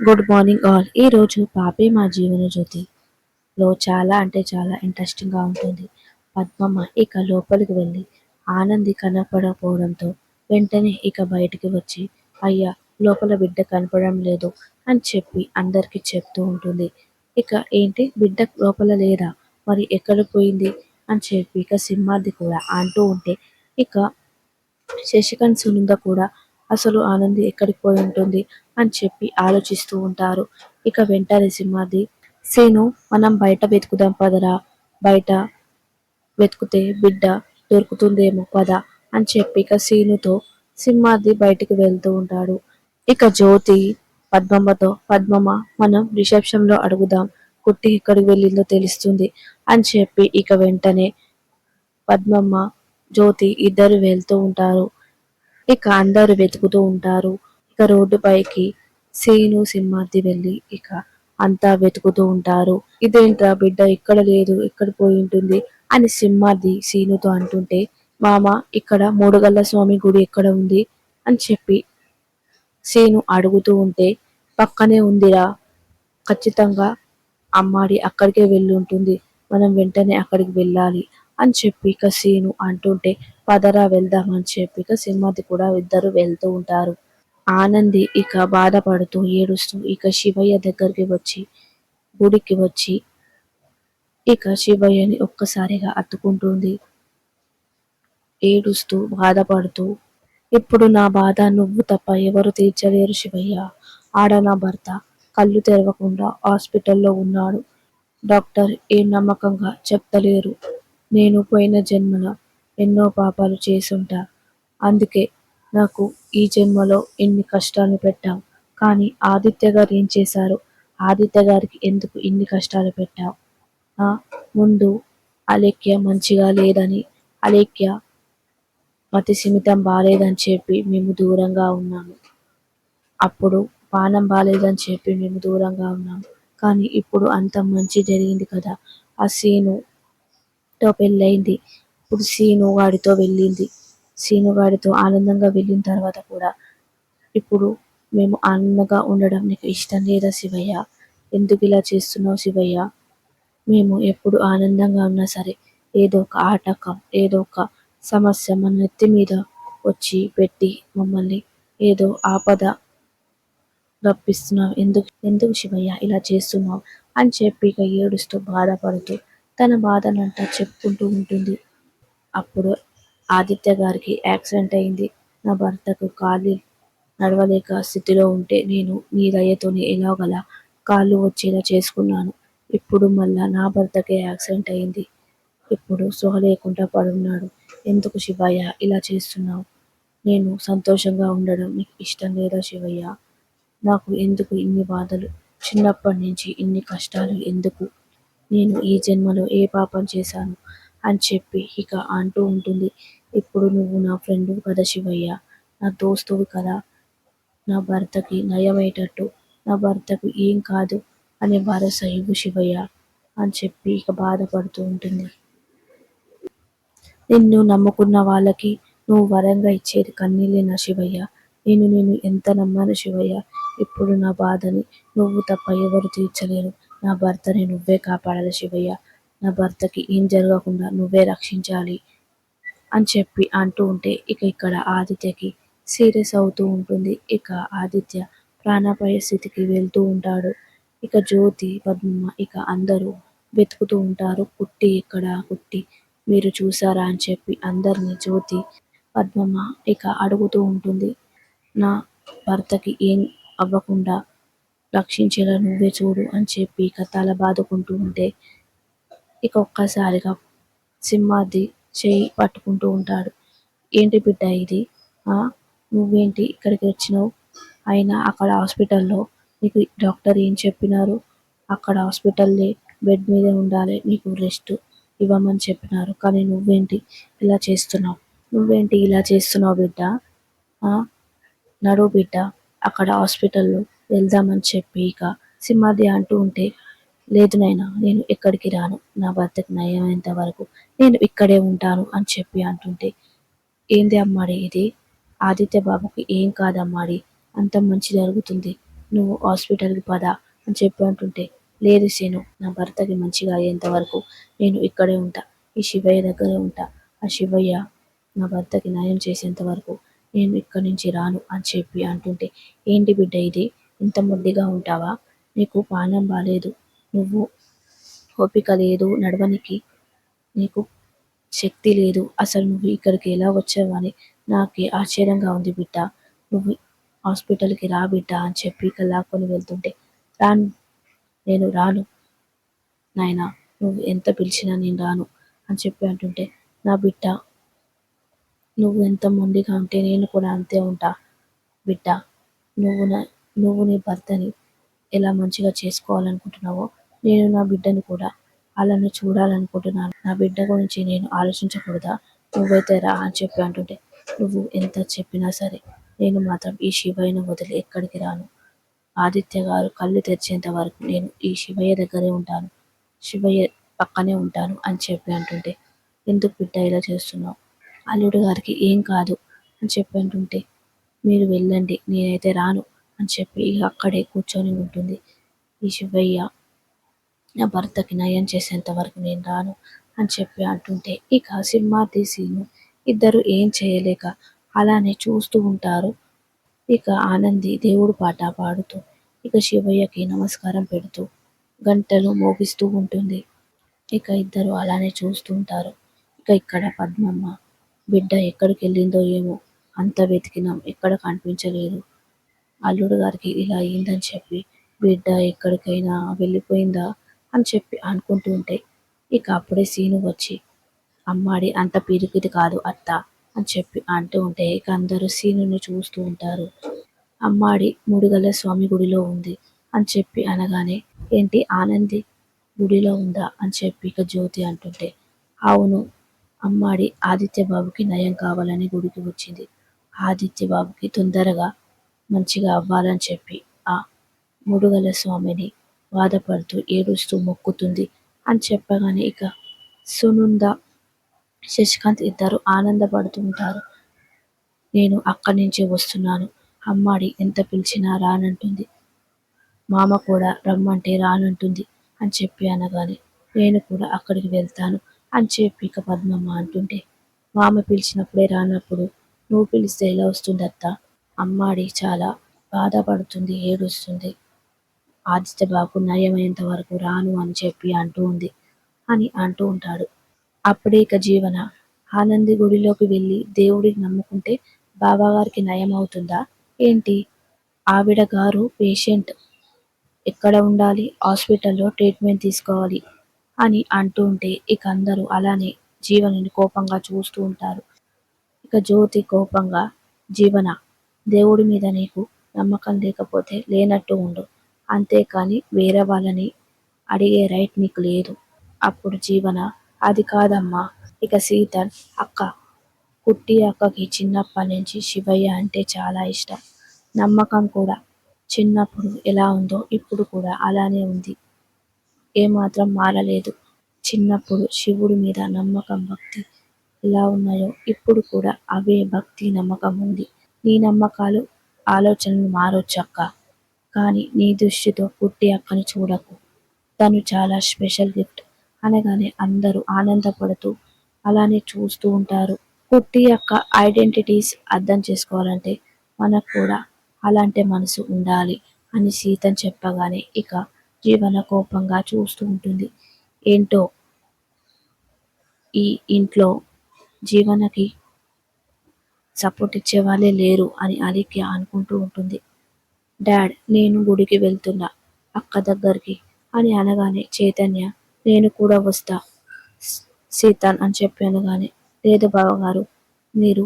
Good morning all ఈరోజు పాపే మా జీవన జ్యోతిలో చాలా అంటే చాలా ఇంట్రెస్టింగ్గా ఉంటుంది. పద్మమ్మ ఇక లోపలికి వెళ్ళి ఆనంది కనపడకపోవడంతో వెంటనే ఇక బయటికి వచ్చి అయ్యా లోపల బిడ్డ కనపడడం లేదు అని చెప్పి అందరికీ చెప్తూ ఉంటుంది. ఇక ఏంటి? బిడ్డ లోపల లేదా? మరి ఎక్కడ పోయింది? అని చెప్పి ఇక సింహాది కూడా అంటూ ఉంటే ఇక శశికాంత్ సునంద కూడా అసలు ఆనంది ఎక్కడికి పోయి ఉంటుంది అని చెప్పి ఆలోచిస్తూ ఉంటారు. ఇక వెంటనే సింహాద్రి సీను మనం బయట వెతుకుదాం పదరా బయట వెతుకుతే బిడ్డ దొరుకుతుందేమో పద అని చెప్పి ఇక సీనుతో సింహాద్రి బయటికి వెళ్తూ ఉంటాడు. ఇక జ్యోతి పద్మమ్మతో పద్మమ్మ మనం రిసెప్షన్లో అడుగుదాం కుట్టి ఎక్కడికి వెళ్ళిందో తెలుస్తుంది అని చెప్పి ఇక వెంటనే పద్మమ్మ జ్యోతి ఇద్దరు వెళ్తూ ఉంటారు. ఇక అందరు వెతుకుతూ ఉంటారు. ఇక రోడ్డు పైకి సీను సింహాద్రి వెళ్ళి ఇక అంతా వెతుకుతూ ఉంటారు. ఇదేంట్రా బిడ్డ ఇక్కడ లేదు ఇక్కడ పోయి ఉంటుంది అని సింహాద్రి సీనుతో అంటుంటే మామ ఇక్కడ మూడుగల్ల స్వామి గుడి ఎక్కడ ఉంది? అని చెప్పి సీను అడుగుతూ ఉంటే పక్కనే ఉందిరా. ఖచ్చితంగా అమ్మాడి అక్కడికే వెళ్ళి ఉంటుంది. మనం వెంటనే అక్కడికి వెళ్ళాలి అని చెప్పి ఇక సీను అంటుంటే పదరా వెళ్దాం అని చెప్పి ఇక సింహాద్రి కూడా ఇద్దరు వెళ్తూ ఉంటారు. ఆనంది ఇక బాధపడుతూ ఏడుస్తూ ఇక శివయ్య దగ్గరికి వచ్చి గుడికి వచ్చి ఇక శివయ్యని ఒక్కసారిగా అత్తుకుంటుంది. ఏడుస్తూ బాధపడుతూ ఇప్పుడు నా బాధ నువ్వు తప్ప ఎవరు తీర్చలేరు శివయ్య. ఆడ నా భర్త కళ్ళు తెరవకుండా హాస్పిటల్లో ఉన్నాడు. డాక్టర్ ఏ నమ్మకంగా చెప్తలేరు. నేను పోయిన జన్మన ఎన్నో పాపాలు చేసుంటా అందుకే నాకు ఈ జన్మలో ఎన్ని కష్టాలు పెట్టావు. కానీ ఆదిత్య గారు ఏం చేశారు? ఆదిత్య గారికి ఎందుకు ఇన్ని కష్టాలు పెట్టావు? ముందు అలేఖ్య మంచిగా లేదని అలేఖ్య మతి సిమితం బాగాలేదని చెప్పి మేము దూరంగా ఉన్నాము. అప్పుడు పానం బాగాలేదని చెప్పి మేము దూరంగా ఉన్నాము. కానీ ఇప్పుడు అంత మంచి జరిగింది కదా. ఆ సీనుతో పెళ్ళయింది. ఇప్పుడు సీనుగాడితో వెళ్ళింది. సీనుగాడితో ఆనందంగా వెళ్ళిన తర్వాత కూడా ఇప్పుడు మేము ఆనందంగా ఉండడం నీకు ఇష్టం లేదా శివయ్య? ఎందుకు ఇలా చేస్తున్నావు శివయ్య? మేము ఎప్పుడు ఆనందంగా ఉన్నా సరే ఏదో ఒక ఆటకం ఏదో ఒక సమస్య మన నెత్తి మీద వచ్చి పెట్టి మమ్మల్ని ఏదో ఆపద రప్పిస్తున్నావు. ఎందుకు ఎందుకు శివయ్య ఇలా చేస్తున్నావు? అని చెప్పి ఇక ఏడుస్తూ బాధపడుతూ తన బాధనంతా చెప్పుకుంటూ ఉంటుంది. అప్పుడు ఆదిత్య గారికి యాక్సిడెంట్ అయింది. నా భర్తకు కాలు నడవలేక స్థితిలో ఉంటే నేను మీ దయతోనే ఎలాగలా కాళ్ళు వచ్చేలా చేసుకున్నాను. ఇప్పుడు మళ్ళా నా భర్తకే యాక్సిడెంట్ అయింది. ఇప్పుడు సుఖ లేకుండా పడున్నాడు. ఎందుకు శివయ్య ఇలా చేస్తున్నావు? నేను సంతోషంగా ఉండడం నీకు ఇష్టం లేదా శివయ్య? నాకు ఎందుకు ఇన్ని బాధలు? చిన్నప్పటి నుంచి ఇన్ని కష్టాలు ఎందుకు? నేను ఈ జన్మలో ఏ పాపం చేశాను? అని చెప్పి ఇక అంటూ ఉంటుంది. ఇప్పుడు నువ్వు నా ఫ్రెండ్ కదా శివయ్య. నా దోస్తువు కదా. నా భర్తకి నయమయ్యేటట్టు. నా భర్తకు ఏం కాదు అనే భరోసా ఇవ్వు శివయ్య అని చెప్పి ఇక బాధపడుతూ ఉంటుంది. నిన్ను నమ్ముకున్న వాళ్ళకి నువ్వు వరంగా ఇచ్చేది కన్నీళ్ళే నా శివయ్య? నేను నేను ఎంత నమ్మాను శివయ్య? ఇప్పుడు నా బాధని నువ్వు తప్ప ఎవరు తీర్చలేరు. నా భర్తని నువ్వే కాపాడాలి శివయ్య. నా భర్తకి ఏం జరగకుండా నువ్వే రక్షించాలి అని చెప్పి అంటూ ఉంటే ఇక ఇక్కడ ఆదిత్యకి సీరియస్ అవుతూ ఉంటుంది. ఇక ఆదిత్య ప్రాణాపాయ స్థితికి వెళ్తూ ఉంటాడు. ఇక జ్యోతి పద్మమ్మ ఇక అందరూ వెతుకుతూ ఉంటారు. కుట్టి ఇక్కడ కుట్టి మీరు చూసారా? అని చెప్పి అందరినీ జ్యోతి పద్మమ్మ ఇక అడుగుతూ ఉంటుంది. నా భర్తకి ఏం అవ్వకుండా రక్షించేలా నువ్వే చూడు అని చెప్పి ఇక తల బాదుకుంటూ ఉంటే ఇక ఒక్కసారిగా సింహాద్రి చేయి పట్టుకుంటూ ఉంటాడు. ఏంటి బిడ్డ ఇది? నువ్వేంటి ఇక్కడికి వచ్చినావు? అయినా అక్కడ హాస్పిటల్లో నీకు డాక్టర్ ఏం చెప్పినారు? అక్కడ హాస్పిటల్లే బెడ్ మీద ఉండాలి నీకు రెస్ట్ ఇవ్వమని చెప్పినారు. కానీ నువ్వేంటి ఇలా చేస్తున్నావు? నువ్వేంటి ఇలా చేస్తున్నావు బిడ్డ? నడు బిడ్డ అక్కడ హాస్పిటల్లో వెళ్దామని చెప్పి ఇక సింహాద్రి అంటూ ఉంటే లేదు నాయన నేను ఎక్కడికి రాను. నా భర్తకి నయమైనంత వరకు నేను ఇక్కడే ఉంటాను అని చెప్పి అంటుంటే ఏంది అమ్మాడి ఇది? ఆదిత్య బాబుకి ఏం కాదమ్మాడి? అంత మంచి జరుగుతుంది. నువ్వు హాస్పిటల్కి పద అని చెప్పి అంటుంటే లేదు సేను నా భర్తకి మంచిగా అయ్యేంత వరకు నేను ఇక్కడే ఉంటా. ఈ శివయ్య దగ్గరే ఉంటా. ఆ శివయ్య నా భర్తకి న్యాయం చేసేంత వరకు నేను ఇక్కడి నుంచి రాను అని చెప్పి అంటుంటే ఏంటి బిడ్డ ఇది? ఇంత ముద్దిగా ఉంటావా? నీకు పానం బాలేదు. నువ్వు ఓపిక లేదు నడవనికి నీకు శక్తి లేదు. అసలు నువ్వు ఇక్కడికి ఎలా వచ్చావని నాకే ఆశ్చర్యంగా ఉంది బిడ్డ. నువ్వు హాస్పిటల్కి రా బిడ్డ అని చెప్పి ఇక వెళ్తుంటే రాను నేను రాను. నాయనా నువ్వు ఎంత పిలిచినా నేను రాను అని చెప్పి అంటుంటే నా బిడ్డ నువ్వు ఎంత మొండిగా ఉంటే నేను కూడా అంతే ఉంటా బిడ్డ. నువ్వు నా నువ్వు నీ భర్తని ఎలా మంచిగా చేసుకోవాలనుకుంటున్నావో నేను నా బిడ్డను కూడా అలానే చూడాలనుకుంటున్నాను. నా బిడ్డ గురించి నేను ఆలోచించకూడదా? నువ్వైతే రా అని చెప్పి అంటుంటే నువ్వు ఎంత చెప్పినా సరే నేను మాత్రం ఈ శివయ్యను వదిలి ఎక్కడికి రాను. ఆదిత్య గారు కళ్ళు తెరిచేంత వరకు నేను ఈ శివయ్య దగ్గరే ఉంటాను. శివయ్య పక్కనే ఉంటాను అని చెప్పి అంటుంటే ఎందుకు బిడ్డ ఇలా చేస్తున్నావు? అల్లుడు గారికి ఏం కాదు అని చెప్పి అంటుంటే మీరు వెళ్ళండి నేనైతే రాను అని చెప్పి ఇక అక్కడే కూర్చొని ఉంటుంది ఈ శివయ్య. నా భర్తకి నయం చేసేంత వరకు నేను రాను అని చెప్పి అంటుంటే ఇక సింహాద్రి సీను ఇద్దరు ఏం చేయలేక అలానే చూస్తూ ఉంటారు. ఇక ఆనంది దేవుడు పాట పాడుతూ ఇక శివయ్యకి నమస్కారం పెడుతూ గంటలు మోగిస్తూ ఉంటుంది. ఇక ఇద్దరు అలానే చూస్తూ ఉంటారు. ఇక ఇక్కడ పద్మమ్మ బిడ్డ ఎక్కడికి వెళ్ళిందో ఏమో అంత వెతికినాం ఎక్కడ కనిపించలేదు. అల్లుడు గారికి ఇలా అయిందని చెప్పి బిడ్డ ఎక్కడికైనా వెళ్ళిపోయిందా? అని చెప్పి అనుకుంటూ ఉంటే ఇక అప్పుడే సీను వచ్చి అమ్మాడి అంత పిరికిది కాదు అత్త అని చెప్పి అంటూ ఉంటే ఇక అందరూ సీనుని చూస్తూ ఉంటారు. అమ్మాడి ముడిగల స్వామి గుడిలో ఉంది అని చెప్పి అనగానే ఏంటి ఆనంది గుడిలో ఉందా అని చెప్పి ఇక జ్యోతి అంటుంటే అవును అమ్మాడి ఆదిత్య బాబుకి నయం కావాలని గుడికి వచ్చింది. ఆదిత్య బాబుకి తొందరగా మంచిగా అవ్వాలని చెప్పి ఆ ముడుగల స్వామిని బాధపడుతూ ఏడుస్తూ మొక్కుతుంది అని చెప్పగానే ఇక సునుంద శశికాంత్ ఇద్దరు ఆనందపడుతూ ఉంటారు నేను అక్కడి నుంచి వస్తున్నాను. అమ్మాడి ఎంత పిలిచినా రానంటుంది. మామ కూడా రమ్మంటే రానంటుంది అని చెప్పి అనగానే నేను కూడా అక్కడికి వెళ్తాను అని చెప్పి ఇక పద్మమ్మ అంటుంటే మామ పిలిచినప్పుడే రానప్పుడు నువ్వు పిలిస్తే ఎలా వస్తుంది అత్త అమ్మాడి చాలా బాధపడుతుంది ఏడుస్తుంది. ఆదిత్య బాబు నయమైనంత వరకు రాను అని చెప్పి అంటూ ఉంది అని అంటూ ఉంటాడు. అప్పుడే ఇక జీవన ఆనంది గుడిలోకి వెళ్ళి దేవుడికి నమ్ముకుంటే బాబాగారికి నయం అవుతుందా? ఏంటి? ఆవిడ గారు పేషెంట్. ఎక్కడ ఉండాలి? హాస్పిటల్లో ట్రీట్మెంట్ తీసుకోవాలి అని అంటూ ఉంటే ఇక అందరూ అలానే జీవనని కోపంగా చూస్తూ ఉంటారు. ఇక జ్యోతి కోపంగా జీవన దేవుడి మీద నీకు నమ్మకం లేకపోతే లేనట్టు ఉండు. అంతేకాని వేరే వాళ్ళని అడిగే రైట్ నీకు లేదు. అప్పుడు జీవన అది కాదమ్మా ఇక సీతన్ అక్క కుట్టి అక్కకి చిన్నప్పటి నుంచి శివయ్య అంటే చాలా ఇష్టం. నమ్మకం కూడా. చిన్నప్పుడు ఎలా ఉందో ఇప్పుడు కూడా అలానే ఉంది. ఏమాత్రం మారలేదు. చిన్నప్పుడు శివుడి మీద నమ్మకం భక్తి ఎలా ఉన్నాయో ఇప్పుడు కూడా అవే భక్తి నమ్మకం ఉంది. నీ నమ్మకాలు ఆలోచనలు మారొచ్చు అక్క. కానీ నీ దృష్టితో పుట్టి అక్కని చూడకు. తను చాలా స్పెషల్ గిఫ్ట్. అనగానే అందరూ ఆనందపడుతూ అలానే చూస్తూ ఉంటారు. పుట్టి యొక్క ఐడెంటిటీస్ అర్థం చేసుకోవాలంటే మనకు కూడా అలాంటి మనసు ఉండాలి అని సీతం చెప్పగానే ఇక జీవన కోపంగా చూస్తూ ఉంటుంది. ఏంటో? ఈ ఇంట్లో జీవనకి సపోర్ట్ ఇచ్చే వాళ్ళే లేరు అని అలిక్య అనుకుంటూ ఉంటుంది. డాడ్ నేను గుడికి వెళ్తున్నా. అక్క దగ్గరికి. అని అనగానే చైతన్య నేను కూడా వస్తా. సీతన్ అని చెప్పి అనగానే లేదు బావగారు మీరు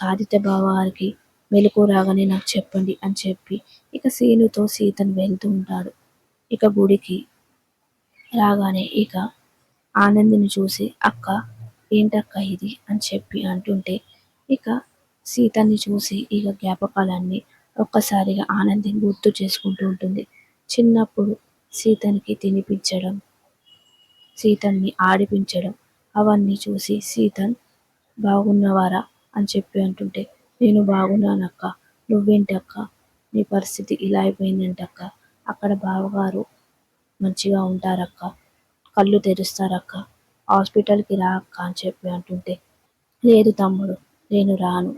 ఆదిత్య బావగారికి మెలకు రాగానే నాకు చెప్పండి అని చెప్పి ఇక సీనుతో సీతను వెళ్తూ ఉంటాడు. ఇక గుడికి రాగానే ఇక ఆనందిని చూసి అక్క ఏంటక్క ఇది? అని చెప్పి అంటుంటే ఇక సీతాన్ని చూసి ఇక జ్ఞాపకాలన్నీ ఒక్కసారిగా ఆనంది గుర్తు చేసుకుంటూ ఉంటుంది. చిన్నప్పుడు సీతనికి తినిపించడం సీతన్ని ఆడిపించడం అవన్నీ చూసి సీతన్ బాగున్నవారా? అని చెప్పి అంటుంటే నేను బాగున్నానక్క. నువ్వేంటక్క? నీ పరిస్థితి ఇలా అయిపోయిందంటక్క. అక్కడ బావగారు మంచిగా ఉంటారక్క. కళ్ళు తెరుస్తారక్క. హాస్పిటల్కి రా అక్క అని చెప్పి అంటుంటే లేదు తమ్ముడు నేను రాను.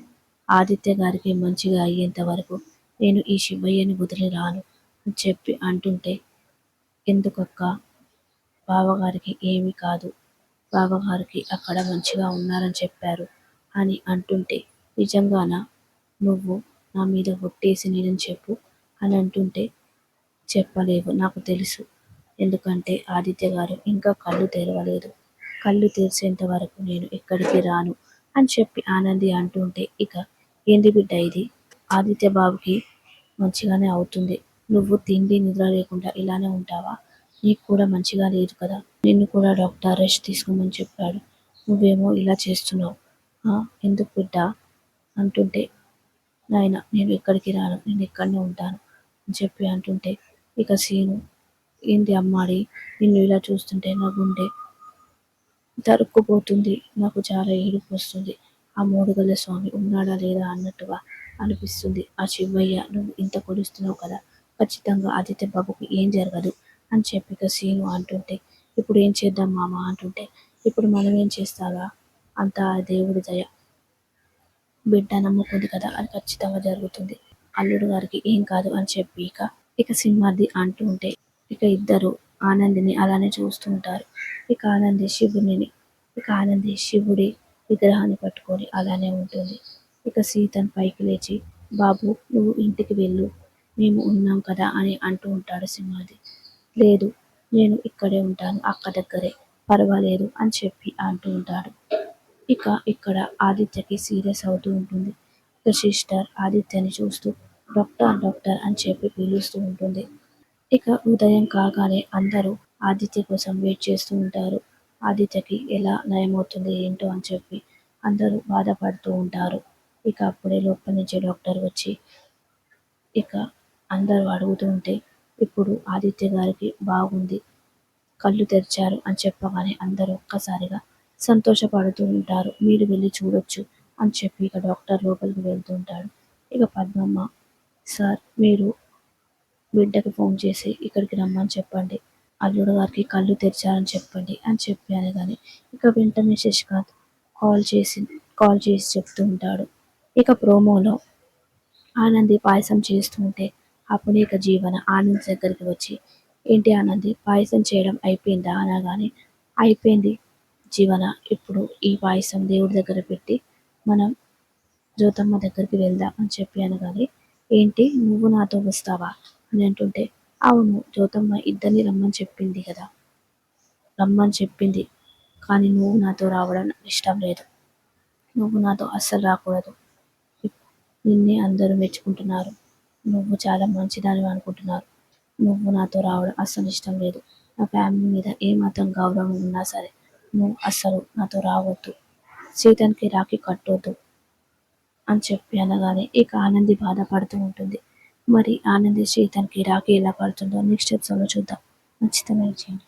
ఆదిత్య గారికి మంచిగా అయ్యేంత వరకు నేను ఈ శివయ్యని వదిలి రాను అని చెప్పి అంటుంటే ఎందుకక్క? బావగారికి ఏమీ కాదు. బావగారికి అక్కడ మంచిగా ఉన్నారని చెప్పారు అని అంటుంటే నిజంగానా? నువ్వు నా మీద ఒట్టేసి నేను చెప్పు అని అంటుంటే చెప్పలేవు నాకు తెలుసు. ఎందుకంటే ఆదిత్య గారు ఇంకా కళ్ళు తెరవలేదు. కళ్ళు తెరిచేంత వరకు నేను ఎక్కడికి రాను అని చెప్పి ఆనంది అంటుంటే ఇక ఏంది బిడ్డ ఇది? ఆదిత్య బాబుకి మంచిగానే అవుతుంది. నువ్వు తిండి నిద్ర లేకుండా ఇలానే ఉంటావా? నీకు కూడా మంచిగా లేదు కదా. నిన్ను కూడా డాక్టర్ రెస్ట్ తీసుకోమని చెప్పాడు. నువ్వేమో ఇలా చేస్తున్నావు. "ఆ, ఎందుకు బిడ్డ? అంటుంటే నాయన నేను ఎక్కడికి రాను. నేను ఇక్కడనే ఉంటాను అని చెప్పి అంటుంటే ఇక సీను ఏంటి అమ్మాడి? నిన్ను ఇలా చూస్తుంటే నా గుండె తరుక్కుపోతుంది. నాకు చాలా ఏడుపు వస్తుంది. ఆ మూడుగల స్వామి ఉన్నాడా లేదా అన్నట్టుగా అనిపిస్తుంది. ఆ శివయ్య నువ్వు ఇంత కొలుస్తున్నావు కదా ఖచ్చితంగా ఆదిత్య బాబుకు ఏం జరగదు అని చెప్పి సీను అంటుంటే ఇప్పుడు ఏం చేద్దాం మామ? అంటుంటే ఇప్పుడు మనం ఏం చేస్తావా అంతా దేవుడి దయ. బిడ్డ నమ్ముకుంది కదా అది ఖచ్చితంగా జరుగుతుంది. అల్లుడు గారికి ఏం కాదు అని చెప్పి ఇక ఇక సింహాది అంటూ ఉంటే ఇక ఇద్దరు ఆనందిని అలానే చూస్తుంటారు. ఇక ఆనంది శివుని ఇక ఆనంది శివుడి విగ్రహాన్ని పట్టుకొని అలానే ఉంటుంది. ఇక సీతను పైకి లేచి బాబు నువ్వు ఇంటికి వెళ్ళు. మేము ఉన్నాం కదా అని అంటూ ఉంటాడు సింహాది. లేదు నేను ఇక్కడే ఉంటాను అక్క దగ్గరే. పర్వాలేదు అని చెప్పి అంటూ ఉంటాడు. ఇక ఇక్కడ ఆదిత్యకి సీరియస్ అవుతూ ఉంటుంది. ఇక సిస్టర్ ఆదిత్యని చూస్తూ డాక్టర్ డాక్టర్ అని చెప్పి పిలుస్తూ ఉంటుంది. ఇక ఉదయం కాగానే అందరూ ఆదిత్య కోసం వెయిట్ చేస్తూ ఉంటారు. ఆదిత్యకి ఎలా నయమవుతుంది ఏంటో అని చెప్పి అందరూ బాధపడుతూ ఉంటారు. ఇక అప్పుడే లోపల నుంచి డాక్టర్ వచ్చి ఇక అందరూ అడుగుతూ ఉంటే ఇప్పుడు ఆదిత్య గారికి బాగుంది కళ్ళు తెరిచారు అని చెప్పగానే అందరూ ఒక్కసారిగా సంతోషపడుతూ ఉంటారు. మీరు వెళ్ళి చూడొచ్చు అని చెప్పి ఇక డాక్టర్ లోపలికి వెళ్తూ ఉంటాడు. ఇక పద్మమ్మ సార్ మీరు బిడ్డకి ఫోన్ చేసి ఇక్కడికి రమ్మని చెప్పండి. అల్లుడు గారికి కళ్ళు తెరిచారని చెప్పండి అని చెప్పి అనగానే ఇక వెంటనే శశికాంత్ కాల్ చేసి కాల్ చేసి చెప్తూ ఉంటాడు. ఇక ప్రోమోలో ఆనంది పాయసం చేస్తూ ఉంటే అప్పుడే ఇక జీవన ఆనంద్ దగ్గరికి వచ్చి ఏంటి ఆనంది పాయసం చేయడం అయిపోయిందా? అనగానే అయిపోయింది జీవన ఇప్పుడు ఈ పాయసం దేవుడి దగ్గర పెట్టి మనం జ్యోతమ్మ దగ్గరికి వెళ్దాం అని చెప్పి అనగానే ఏంటి నువ్వు నాతో వస్తావా? అని అంటుంటే అవును జ్యోతమ్మ ఇద్దరిని రమ్మని చెప్పింది కదా. రమ్మని చెప్పింది. కానీ నువ్వు నాతో రావడం ఇష్టం లేదు. నువ్వు నాతో అస్సలు రాకూడదు. నిన్నే అందరూ మెచ్చుకుంటున్నారు. నువ్వు చాలా మంచిదని అనుకుంటున్నారు. నువ్వు నాతో రావడం అస్సలు ఇష్టం లేదు. నా ఫ్యామిలీ మీద ఏ మాత్రం గౌరవం ఉన్నా సరే నువ్వు అస్సలు నాతో రావద్దు. సీతన్కి రాఖీ కట్టొద్దు అని చెప్పి అనగానే ఇక ఆనంది బాధపడుతూ ఉంటుంది. మరి ఆనందించి తనకి రాఖీ ఎలా కడుతుందో నెక్స్ట్ ఎపిసోడ్లో చూద్దాం. ఖచ్చితంగా చేయండి